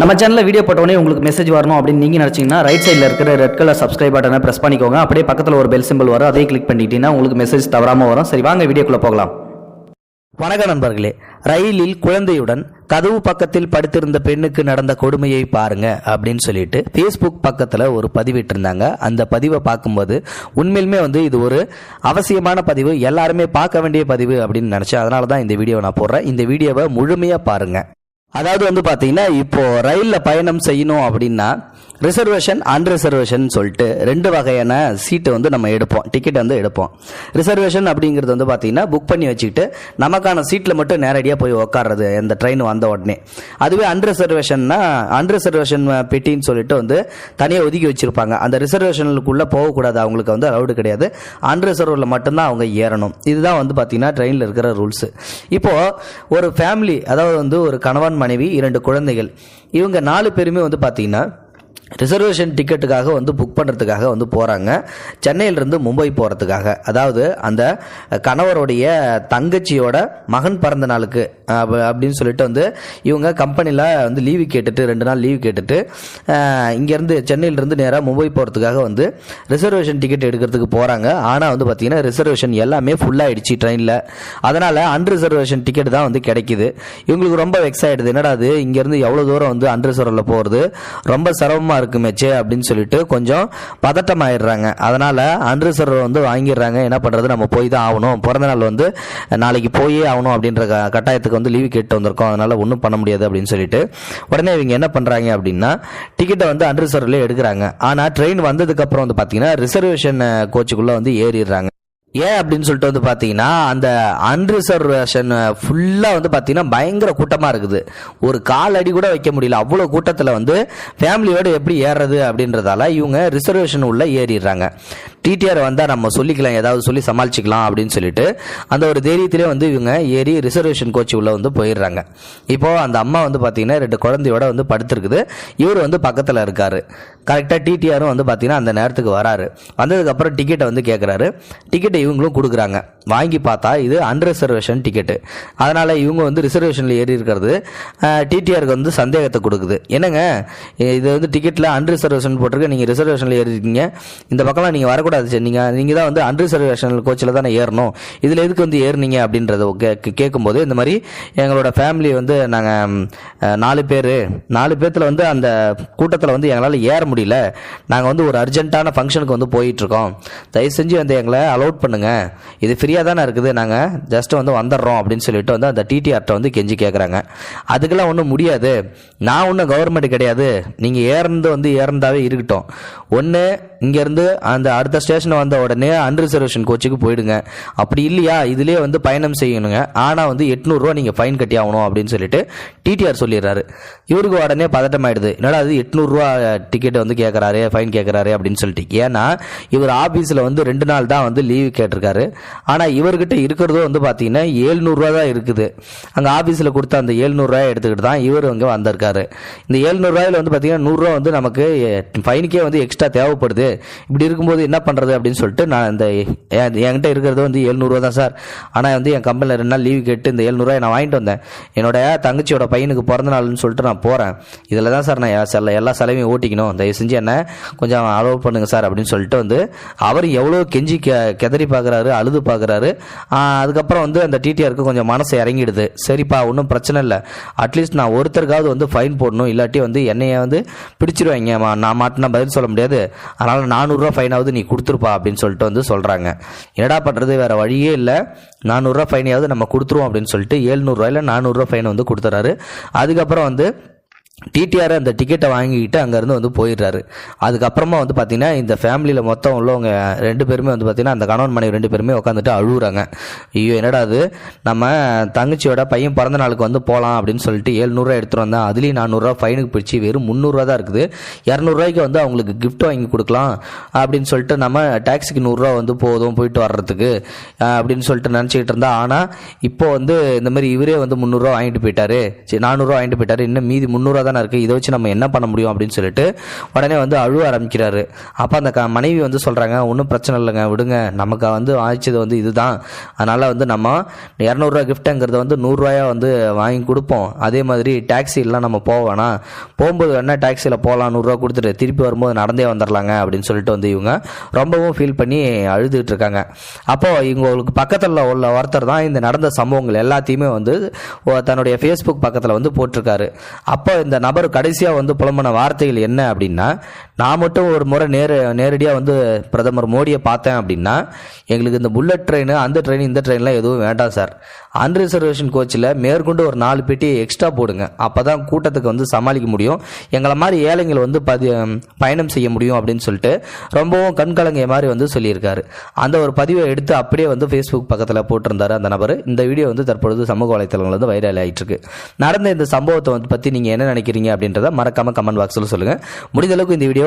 நம்ம சேனலில் வீடியோ போட்டோடனே உங்களுக்கு மெசேஜ் வரணும் அப்படின்னு நீங்கள் நினச்சிங்கன்னா ரைட் சைடில் இருக்கிற ரெட் கலர் சப்ஸ்கிரைப் பட்டனை ப்ரெஸ் பண்ணிக்கோங்க. அப்படியே பக்கத்தில் ஒரு பெல் சிம்பிள் வரும். அதே கிளிக் பண்ணிட்டீங்கன்னா உங்களுக்கு மெசேஜ் தவறாமல் வரும். சரி வாங்க வீடியோக்குள்ளே போகலாம். வணக்க நண்பர்களே. ரயிலில் குழந்தையுடன் கதவு பக்கத்தில் படுத்திருந்த பெண்ணுக்கு நடந்த கொடுமையை பாருங்க அப்படின்னு சொல்லிட்டு ஃபேஸ்புக் பக்கத்தில் ஒரு பதிவிட்டிருந்தாங்க. அந்த பதிவை பார்க்கும்போது உண்மையிலுமே வந்து இது ஒரு அவசியமான பதிவு. எல்லாருமே பார்க்க வேண்டிய பதிவு அப்படின்னு நினச்சேன். அதனால தான் இந்த வீடியோவை நான் போடுறேன். இந்த வீடியோவை முழுமையாக பாருங்கள் அதாவது வந்து பார்த்தீங்கன்னா இப்போ ரயிலில் பயணம் செய்யணும் அப்படின்னா ரிசர்வேஷன் அன்ரிசர்வேஷன் சொல்லிட்டு ரெண்டு வகையான சீட்டு வந்து நம்ம எடுப்போம். டிக்கெட் வந்து எடுப்போம். ரிசர்வேஷன் அப்படிங்கிறது வந்து பார்த்தீங்கன்னா புக் பண்ணி வச்சுக்கிட்டு நமக்கான சீட்டில் மட்டும் நேரடியாக போய் உட்கார்றது இந்த ட்ரெயின் வந்த உடனே. அதுவே அன்ரிசர்வேஷன்னா அன்ரிசர்வேஷன் பெட்டின்னு சொல்லிட்டு வந்து தனியாக ஒதுக்கி வச்சுருப்பாங்க. அந்த ரிசர்வேஷனுக்குள்ளே போகக்கூடாது. அவங்களுக்கு வந்து அலௌடு கிடையாது. அன்ரிசர்வில் மட்டும்தான் அவங்க ஏறணும். இதுதான் வந்து பார்த்தீங்கன்னா ட்ரெயினில் இருக்கிற ரூல்ஸு இப்போது ஒரு ஃபேமிலி அதாவது வந்து ஒரு கணவன் மனைவி இரண்டு குழந்தைகள் இவங்க நாலு பேருமே வந்து பார்த்தீங்கன்னா ரிசர்வேஷன் டிக்கெட்டுக்காக வந்து புக் பண்ணுறதுக்காக வந்து போகிறாங்க சென்னையிலிருந்து மும்பை போகிறதுக்காக அதாவது அந்த கணவருடைய தங்கச்சியோட மகன் பிறந்த நாளுக்கு அப்படின்னு சொல்லிட்டு வந்து இவங்க கம்பெனியில் வந்து லீவு கேட்டுட்டு ரெண்டு நாள் லீவு கேட்டுட்டு இங்கேருந்து சென்னையிலேருந்து நேராக மும்பை போகிறதுக்காக வந்து ரிசர்வேஷன் டிக்கெட் எடுக்கிறதுக்கு போகிறாங்க ஆனால் வந்து பார்த்திங்கன்னா ரிசர்வேஷன் எல்லாமே ஃபுல்லாகிடுச்சு ட்ரெயினில் அதனால் அன்ரிசர்வேஷன் டிக்கெட் தான் வந்து கிடைக்கிது. இவங்களுக்கு ரொம்ப வெக்ஸ் ஆகிடுது என்னடா அது இங்கேருந்து எவ்வளோ தூரம் வந்து அன்ரிசர்வில் போகிறது ரொம்ப சிரமமாக இருக்குமேச்சே அப்படின்னு சொல்லிட்டு கொஞ்சம் பதட்டம் ஆயிடுறாங்க அதனால் அன்ரிசர்வ் வந்து வாங்கிடுறாங்க. என்ன பண்ணுறது நம்ம போய் தான் ஆகணும். பிறந்த நாள் வந்து நாளைக்கு போயே ஆகணும் அப்படின்ற க- கட்டாயத்துக்கு வந்து லீவு கேட்டு வந்திருக்கோம். அதனால் ஒன்றும் பண்ண முடியாது அப்படின்னு சொல்லிட்டு உடனே இவங்க என்ன பண்ணுறாங்க அப்படின்னா டிக்கெட்டை வந்து அன்ரிசர்வ்லேயே எடுக்கிறாங்க. ஆனால் ட்ரெயின் வந்ததுக்கப்புறம் வந்து பார்த்தீங்கன்னா ரிசர்வேஷன் கோச்சுக்குள்ளே வந்து ஏறிடுறாங்க. ஏன் அப்படின்னு சொல்லிட்டு வந்து பார்த்தீங்கன்னா அந்த அன்ரிசர்வேஷன் ஃபுல்லாக வந்து பார்த்தீங்கன்னா பயங்கர கூட்டமாக இருக்குது. ஒரு கால் அடி கூட வைக்க முடியல. அவ்வளோ கூட்டத்தில் வந்து ஃபேமிலியோடு எப்படி ஏறுறது அப்படின்றதால இவங்க ரிசர்வேஷன் உள்ள ஏறிடுறாங்க. டிடிஆர் வந்தால் நம்ம சொல்லிக்கலாம் ஏதாவது சொல்லி சமாளிச்சிக்கலாம் அப்படின்னு சொல்லிட்டு அந்த ஒரு தைரியத்திலே வந்து இவங்க ஏறி ரிசர்வேஷன் கோச் உள்ளே வந்து போயிடுறாங்க. இப்போ அந்த அம்மா வந்து பார்த்தீங்கன்னா ரெண்டு குழந்தையோட வந்து படுத்திருக்குது. இவர் வந்து பக்கத்தில் இருக்காரு. கரெக்டாக டிடிஆரும் வந்து பார்த்தீங்கன்னா அந்த நேரத்துக்கு வராரு. வந்ததுக்கப்புறம் டிக்கெட்டை வந்து கேட்குறாரு டிக்கெட்டை இவங்களும் கொடுக்குறாங்க. வாங்கி பார்த்தா இது அன்ரிசர்வேஷன் டிக்கெட்டு அதனால் இவங்க வந்து ரிசர்வேஷனில் ஏறி இருக்கிறது. டிடிஆருக்கு வந்து சந்தேகத்தை கொடுக்குது. என்னங்க? இது வந்து டிக்கெட்டில் அன்ரிசர்வேஷன் போட்டிருக்கு. நீங்கள் ரிசர்வேஷனில் ஏறி இருக்கீங்க இந்த பக்கம்லாம் நீங்கள் வரக்கூடாது. சார். நீங்கள் நீங்கள் தான் வந்து அன்ரிசர்வேஷன் கோச்சில் தானே ஏறணும். இதில் எதுக்கு வந்து ஏறுனீங்க அப்படின்றத கே- கேட்கும்போது இந்த மாதிரி எங்களோட ஃபேமிலி வந்து நாங்கள் நாலு பேர் நாலு பேர்த்தில் வந்து அந்த கூட்டத்தில் வந்து எங்களால் ஏற முடியல. நாங்கள் வந்து ஒரு அர்ஜென்ட்டான ஃபங்க்ஷனுக்கு வந்து போயிட்டுருக்கோம். தயவு செஞ்சு வந்து எங்களை அலோட் பண்ணுங்கள் இது ஃப்ரீயாக தானே இருக்குது. நாங்கள் ஜஸ்ட் வந்து வந்துடுறோம் அப்படின்னு சொல்லிட்டு வந்து அந்த டிடிஆர்ட்ட வந்து கெஞ்சி கேட்குறாங்க அதுக்கெல்லாம் ஒன்றும் முடியாது. நான் ஒன்றும் கவர்மெண்ட் கிடையாது. நீங்கள் ஏறந்து வந்து ஏறந்தாவே இருக்கட்டும். ஒன்று இங்கேருந்து அந்த அடுத்த ஸ்டேஷன் வந்த உடனே அன்ரிசர்வேஷன் கோச்சுக்கு போயிடுங்க. அப்படி இல்லையா? இதுலேயே வந்து பயணம் செய்யணுங்க. ஆனால் வந்து எட்நூறுரூவா நீங்கள் ஃபைன் கட்டி ஆகணும் அப்படின்னு சொல்லிட்டு டிடிஆர் சொல்லிடுறாரு. இவருக்கு உடனே பதட்டம் ஆயிடுது என்னடா அது எட்நூறுரூவா டிக்கெட் வந்து கேட்குறாரு ஃபைன் கேட்குறாரு அப்படின்னு சொல்லிட்டு. ஏன்னா இவர் ஆஃபீஸில் வந்து ரெண்டு நாள் தான் வந்து லீவு கேட்டிருக்காரு. ஆனால் இவர்கிட்ட இருக்கிறதும் வந்து பார்த்தீங்கன்னா ஏழ்நூறுரூவா தான் இருக்குது. அங்கே ஆஃபீஸில் கொடுத்த அந்த ஏழ்நூறுரூவா எடுத்துக்கிட்டு தான் இவர் இங்கே வந்திருக்காரு. இந்த ஏழ்நூறுரூவாயில் வந்து பார்த்தீங்கன்னா நூறுரூவா வந்து நமக்கு ஃபைனுக்கே வந்து எக்ஸ்ட்ரா தேவைப்படுது. இப்படி இருக்கும்போது என்ன பண்ணுறது அப்படின்னு சொல்லிட்டு நான் இந்த என்- என்கிட்ட இருக்கிறது வந்து ஏழ்நூறுவா தான் சார். ஆனால் வந்து என் கம்பெனியில் ரெண்டு நாள் லீவு கேட்டு இந்த ஏழ்நூறுவா நான் வாங்கிட்டு வந்தேன். என்னோடய தங்கச்சியோட பையனுக்கு பிறந்த நாள்னு சொல்லிட்டு நான் போகிறேன் இதில் தான் சார் நான் செல்ல எல்லா செலவையும் ஓட்டிக்கணும். தயவு செஞ்சு என்ன கொஞ்சம் அலோவ் பண்ணுங்க சார் அப்படின்னு சொல்லிட்டு வந்து அவர் எவ்வளோ கெஞ்சி கெ கெதறி பார்க்குறாரு அழுது பார்க்குறாரு அதுக்கப்புறம் வந்து அந்த டிடிஆருக்கு கொஞ்சம் மனசு இறங்கிடுது. சரிப்பா ஒன்றும் பிரச்சனை இல்லை. அட்லீஸ்ட் நான் ஒருத்தருக்காவது வந்து ஃபைன் போடணும். இல்லாட்டி வந்து என்னைய வந்து பிடிச்சிருவாங்க. நான் மாட்டினா பதில் சொல்ல முடியாது. அதனால் நானூறுரூவா ஃபைனாவது நீ கொடுத்துருப்பா அப்படின்னு சொல்லிட்டு வந்து சொல்கிறாங்க என்னடா பண்ணுறது வேறு வழியே இல்லை. நானூறுரூவா ஃபைனையாவது நம்ம கொடுத்துருவோம் அப்படின்னு சொல்லிட்டு ஏழ்நூறுவாயில் நானூறுரூவா ஃபைன் வந்து கொடுத்துறாரு. அதுக்கப்புறம் வந்து டிடிஆர் அந்த டிக்கெட்டை வாங்கிக்கிட்டு அங்கேருந்து வந்து போயிடுறாரு. அதுக்கப்புறமா வந்து பார்த்தீங்கன்னா இந்த ஃபேமிலியில் மொத்தம் உள்ளவங்க ரெண்டு பேருமே வந்து பார்த்தீங்கன்னா அந்த கணவன் மனைவி ரெண்டு பேருமே உட்காந்துட்டு அழுகுறாங்க ஐயோ என்னடா அது? நம்ம தங்கச்சியோட பையன் பிறந்த நாளுக்கு வந்து போகலாம் அப்படின்னு சொல்லிட்டு ஏழ்நூறுவா எடுத்துகிட்டு வந்தேன். அதுலேயும் நானூறுரூவா ஃபைனுக்கு பிடிச்சி வெறும் முந்நூறுரூவா தான் இருக்குது. இரநூறுவாய்க்கு வந்து அவங்களுக்கு கிஃப்ட் வாங்கி கொடுக்கலாம் அப்படின்னு சொல்லிட்டு நம்ம டாக்ஸிக்கு நூறுரூவா வந்து போதும் போயிட்டு வர்றதுக்கு அப்படின்னு சொல்லிட்டு நினச்சிக்கிட்டு இருந்தா. ஆனால் இப்போ வந்து இந்த மாதிரி இவரே வந்து முந்நூறுரூவா வாங்கிட்டு போயிட்டாரு. சரி நானூறுரூவா வாங்கிட்டு போயிட்டாரு. இன்னும் மீதி முந்நூறுரூவா தான் இருக்குது இதை வச்சு நம்ம என்ன பண்ண முடியும் அப்படின்னு சொல்லிட்டு உடனே வந்து அழுவ ஆரம்பிக்கிறாரு. அப்போ அந்த க மனைவி வந்து சொல்கிறாங்க ஒன்றும் பிரச்சனை இல்லைங்க விடுங்க. நமக்கு வந்து வாங்கிச்சது வந்து இதுதான். அதனால் வந்து நம்ம இரநூறுவா கிஃப்ட்டுங்கிறத வந்து நூறுரூவாயா வந்து வாங்கி கொடுப்போம். அதே மாதிரி டாக்ஸிலாம் நம்ம போக வேணாம். போகும்போது வேணால் டாக்ஸியில் போகலாம் நூறுரூவா கொடுத்துட்டு திருப்பி வரும்போது நடந்தே வந்துடலாங்க அப்படின்னு சொல்லிட்டு வந்து இவங்க ரொம்பவும் ஃபீல் பண்ணி அழுதுகிட்டு இருக்காங்க. அப்போது இவங்களுக்கு பக்கத்தில் உள்ள ஒருத்தர் தான் இந்த நடந்த சம்பவங்கள் எல்லாத்தையுமே வந்து தன்னுடைய ஃபேஸ்புக் பக்கத்தில் வந்து போட்டிருக்காரு. அப்போ இந்த நபர் கடைசியாக வந்து புலம்பன வார்த்தைகள் என்ன அப்படின்னா நான் மட்டும் ஒரு முறை நேர நேரடியாக வந்து பிரதமர் மோடியை பார்த்தேன் அப்படின்னா எங்களுக்கு இந்த புல்லட் ட்ரெயின் அந்த ட்ரெயின் இந்த ட்ரெயின்லாம் எதுவும் வேண்டாம் சார். அன்ரிசர்வேஷன் கோச்சில் மேற்கொண்டு ஒரு நாலு பெட்டி எக்ஸ்ட்ரா போடுங்க. அப்போ தான் கூட்டத்துக்கு வந்து சமாளிக்க முடியும். எங்களை மாதிரி ஏழைங்கள் வந்து பதி பயணம் செய்ய முடியும் அப்படின்னு சொல்லிட்டு ரொம்பவும் கண்கலங்கிய மாதிரி வந்து சொல்லியிருக்காரு. அந்த ஒரு பதிவை எடுத்து அப்படியே வந்து ஃபேஸ்புக் பக்கத்தில் போட்டிருந்தாரு அந்த நபர். இந்த வீடியோ வந்து தற்பொழுது சமூக வலைத்தளங்கள் வந்து வைரல் ஆகிட்டு இருக்கு நடந்த இந்த சம்பவத்தை வந்து பற்றி நீங்கள் என்ன நினைக்கிறீங்க அப்படின்றத மறக்காமல் கமெண்ட் பாக்ஸில் சொல்லுங்கள் முடிந்த அளவுக்கு இந்த